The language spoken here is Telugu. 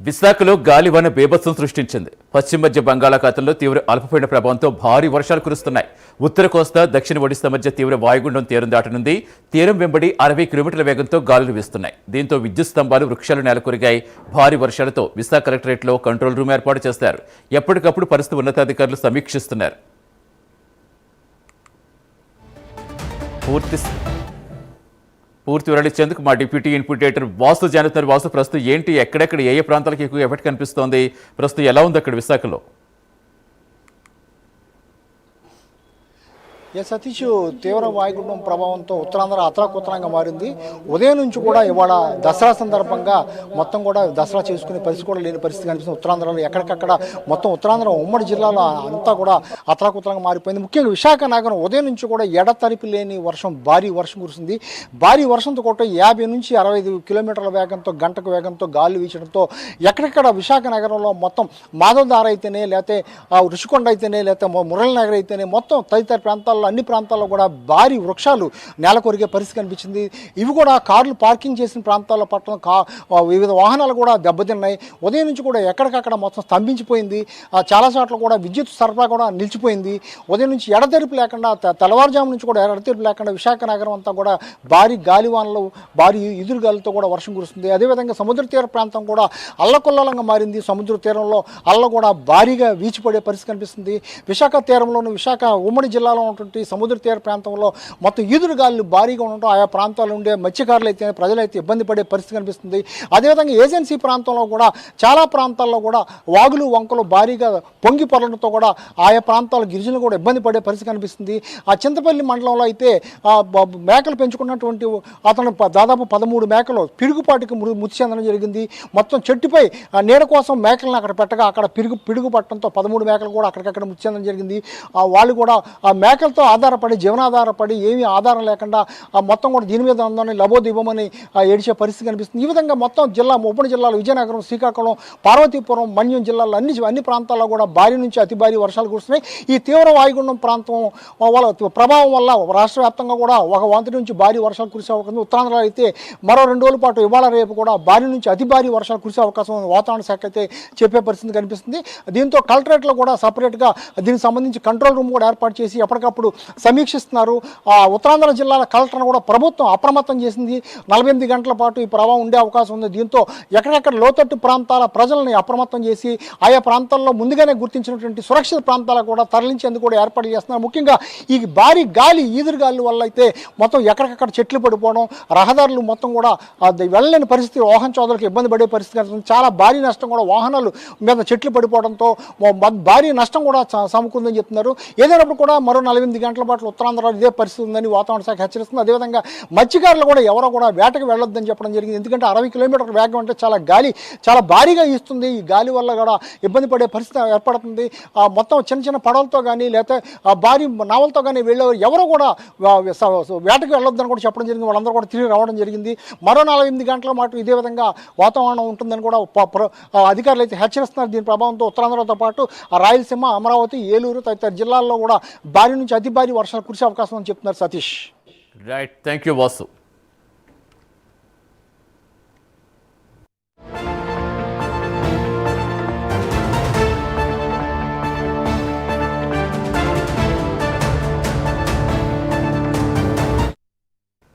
విశాఖలో గాలివాన బీభత్సం సృష్టించింది. పశ్చిమ మధ్య బంగాళాఖాతంలో తీవ్ర అల్పపీడన ప్రభావంతో భారీ వర్షాలు కురుస్తున్నాయి. ఉత్తర కోస్తా దక్షిణ ఒడిశా మధ్య తీవ్ర వాయుగుండం తీరం దాటనుంది. తీరం వెంబడి అరవై కిలోమీటర్ల వేగంతో గాలులు వీస్తున్నాయి. దీంతో విద్యుత్ స్తంభాలు వృక్షాలు నెలకొరిగాయి. భారీ వర్షాలతో విశాఖ కలెక్టరేట్లో కంట్రోల్ రూమ్ ఏర్పాటు చేశారు. ఎప్పటికప్పుడు పరిస్థితి ఉన్నతాధికారులు సమీక్షిస్తున్నారు. పూర్తి పూర్తి వివరాలు ఇచ్చేందుకు మా డిప్యూటీ ఇన్పుటేటర్ వాసు జానుతున్నారు వాసు ప్రస్తుతం ఏంటి? ఎక్కడెక్కడ ఏ ఏ ప్రాంతాలకు ఎక్కువ ఎఫెక్ట్ కనిపిస్తోంది? ప్రస్తుతం ఎలా ఉంది అక్కడ విశాఖలో? ఏ సతీష్ తీవ్ర వాయుగుండం ప్రభావంతో ఉత్తరాంధ్ర అతలాకుతలంగా మారింది. ఉదయం నుంచి కూడా ఇవాళ దసరా సందర్భంగా మొత్తం కూడా దసరా చేసుకునే పరిస్థితి కూడా లేని పరిస్థితి కనిపిస్తుంది ఉత్తరాంధ్రలో. ఎక్కడికక్కడ మొత్తం ఉత్తరాంధ్ర ఉమ్మడి జిల్లాలో అంతా కూడా అతలాకుతలంగా మారిపోయింది. ముఖ్యంగా విశాఖ నగరం ఉదయం నుంచి కూడా ఎడతరిపి లేని వర్షం భారీ వర్షం కురిసింది. భారీ వర్షంతో కూడా యాభై నుంచి అరవై ఐదు కిలోమీటర్ల వేగంతో గంటకు వేగంతో గాలి వీచడంతో ఎక్కడెక్కడ విశాఖ నగరంలో మొత్తం మాధవదార అయితేనే లేకపోతే ఆ ఋషికొండ అయితేనే లేకపోతే మురళి నగర్ అయితేనే మొత్తం తదితర ప్రాంతాల్లో అన్ని ప్రాంతాల్లో కూడా భారీ వృక్షాలు నేల కొరిగే పరిస్థితి కనిపించింది. ఇవి కూడా కార్లు పార్కింగ్ చేసిన ప్రాంతాల్లో పట్టడం కా వివిధ వాహనాలు కూడా దెబ్బతిన్నాయి. ఉదయం నుంచి కూడా ఎక్కడికక్కడ మొత్తం స్తంభించిపోయింది. చాలా చోట్ల కూడా విద్యుత్ సరఫరా కూడా నిలిచిపోయింది. ఉదయం నుంచి ఎడతెరిపి లేకుండా తెల్లవారుజాము నుంచి కూడా ఎడతెరిపి లేకుండా విశాఖ నగరం అంతా కూడా భారీ గాలివానలు భారీ ఎదురుగాలితో కూడా వర్షం కురుస్తుంది. అదేవిధంగా సముద్ర తీర ప్రాంతం కూడా అల్లకొల్లంగా మారింది. సముద్ర తీరంలో అల్ల కూడా భారీగా వీచిపడే పరిస్థితి కనిపిస్తుంది. విశాఖ తీరంలోని విశాఖ ఉమ్మడి జిల్లాలో ఉన్నటువంటి సముద్ర తీర ప్రాంతంలో మొత్తం ఈదురుగాలు భారీగా ఉండటం ఆయా ప్రాంతాల్లో ఉండే మత్స్యకారులు అయితే ప్రజలైతే ఇబ్బంది పడే పరిస్థితి కనిపిస్తుంది. అదేవిధంగా ఏజెన్సీ ప్రాంతంలో కూడా చాలా ప్రాంతాల్లో కూడా వాగులు వంకలు భారీగా పొంగి పొరలతో కూడా ఆయా ప్రాంతాల గిరిజనులు కూడా ఇబ్బంది పడే పరిస్థితి కనిపిస్తుంది. ఆ చింతపల్లి మండలంలో అయితే మేకలు పెంచుకున్నటువంటి అతను దాదాపు పదమూడు మేకలు పిడుగుపాటికి మృ- మృతి చెందడం జరిగింది. మొత్తం చెట్టుపై నీడ కోసం మేకలను అక్కడ పెట్టగా అక్కడ పిడుగు పిడుగు పట్టడంతో పదమూడు మేకలు కూడా అక్కడికక్కడ మృతి చెందడం జరిగింది. వాళ్ళు కూడా ఆ మేకలతో ఆధారపడి జీవనాధారపడి ఏమీ ఆధారం లేకుండా ఆ మొత్తం కూడా దీని మీద ఉందని లబోదీపమని ఏడిచే పరిస్థితి కనిపిస్తుంది. ఈ విధంగా మొత్తం జిల్లా ఉమ్మడి జిల్లాలో విజయనగరం శ్రీకాకుళం పార్వతీపురం మన్యం జిల్లాలో అన్ని అన్ని ప్రాంతాల్లో కూడా భారీ నుంచి అతి భారీ వర్షాలు కురుస్తున్నాయి. ఈ తీవ్ర వాయుగుండం ప్రాంతం వల్ల ప్రభావం వల్ల రాష్ట్ర వ్యాప్తంగా కూడా ఒక వంతటి నుంచి భారీ వర్షాలు కురిసే అవకాశం ఉత్తరాంధ్రలో అయితే మరో రెండు రోజుల పాటు ఇవాళ రేపు కూడా భారీ నుంచి అతి భారీ వర్షాలు కురిసే అవకాశం వాతావరణ శాఖ అయితే చెప్పే పరిస్థితి కనిపిస్తుంది. దీంతో కలెక్టరేట్లో కూడా సపరేట్గా దీనికి సంబంధించి కంట్రోల్ రూమ్ కూడా ఏర్పాటు చేసి ఎప్పటికప్పుడు సమీక్షిస్తున్నారు. ఆ ఉత్తరాంధ్ర జిల్లాల కలెక్టర్ను కూడా ప్రభుత్వం అప్రమత్తం చేసింది. నలభై ఎనిమిది గంటల పాటు ఈ ప్రభావం ఉండే అవకాశం ఉంది. దీంతో ఎక్కడెక్కడ లోతట్టు ప్రాంతాల ప్రజల్ని అప్రమత్తం చేసి ఆయా ప్రాంతాల్లో ముందుగానే గుర్తించినటువంటి సురక్షిత ప్రాంతాలకు కూడా తరలించేందుకు కూడా ఏర్పాటు చేస్తున్నారు. ముఖ్యంగా ఈ భారీ గాలి ఈదురు గాలి వల్ల అయితే మొత్తం ఎక్కడికక్కడ చెట్లు పడిపోవడం రహదారులు మొత్తం కూడా వెళ్ళలేని పరిస్థితి వాహన చోదరులకు ఇబ్బంది పడే పరిస్థితి కనిపిస్తుంది చాలా భారీ నష్టం కూడా వాహనాలు మీద చెట్లు పడిపోవడంతో భారీ నష్టం కూడా సమకుందని చెప్తున్నారు. ఏదైనప్పుడు కూడా మరో నలభై ఎనిమిది గంటల పాటు ఉత్తరాంధ్రలో ఇదే పరిస్థితి ఉందని వాతావరణ శాఖ హెచ్చరిస్తుంది. అదేవిధంగా మత్స్యకారులు కూడా ఎవరో కూడా వేటకు వెళ్ళొద్దని చెప్పడం జరిగింది. ఎందుకంటే అరవై కిలోమీటర్ల వేగం అంటే చాలా గాలి చాలా భారీగా ఇస్తుంది ఈ గాలి వల్ల కూడా ఇబ్బంది పడే పరిస్థితి ఏర్పడుతుంది. మొత్తం చిన్న చిన్న పడవలతో కానీ లేకపోతే భారీ నావలతో కానీ వెళ్ళేవారు ఎవరో కూడా వేటకు వెళ్ళొద్దని కూడా చెప్పడం జరిగింది. వాళ్ళందరూ కూడా తిరిగి రావడం జరిగింది. మరో నలభై ఎనిమిది గంటల మాట ఇదే విధంగా వాతావరణం ఉంటుందని కూడా అధికారులు అయితే హెచ్చరిస్తున్నారు. దీని ప్రభావంతో ఉత్తరాంధ్రతో పాటు ఆ రాయలసీమ అమరావతి ఏలూరు తదితర జిల్లాల్లో కూడా భారీ నుంచి అతి భారీ వర్షాలు కురిసే అవకాశం అని చెప్తున్నారు Satish. Right thank you Vasu